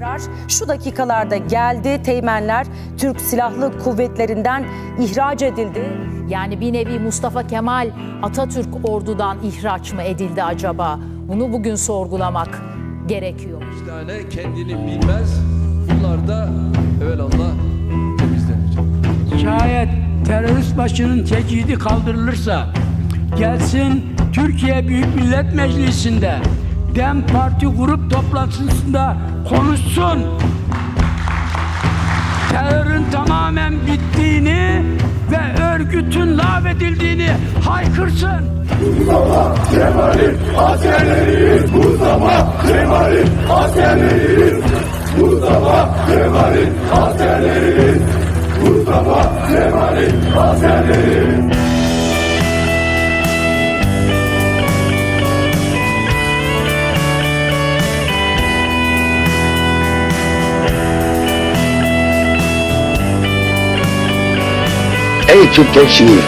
Karar şu dakikalarda geldi. Teğmenler Türk Silahlı Kuvvetlerinden ihraç edildi. Yani bir nevi Mustafa Kemal Atatürk ordudan ihraç mı edildi acaba? Bunu bugün sorgulamak gerekiyor. tane kendini bilmez. Bunlar da evelallah temizlenecek. Şayet terörist başının tecidi kaldırılırsa gelsin Türkiye Büyük Millet Meclisi'nde DEM Parti grup toplantısında konuşsun. Terörün tamamen bittiğini ve örgütün lağvedildiğini haykırsın. Ey Türk gençliği!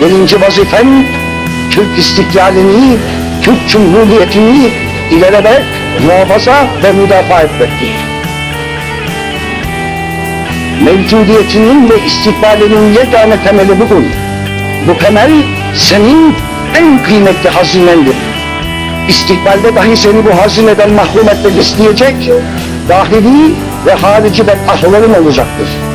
Birinci vazifen Türk istiklalini, Türk Cumhuriyeti'ni ilelebet muhafaza ve müdafaa etmektir. Mevcudiyetinin ve istikbalinin yegane temeli budur. Bu temel senin en kıymetli hazinendir. İstikbalde dahi seni bu hazineden mahrum etmek isteyecek, dahili ve harici bedahların olacaktır.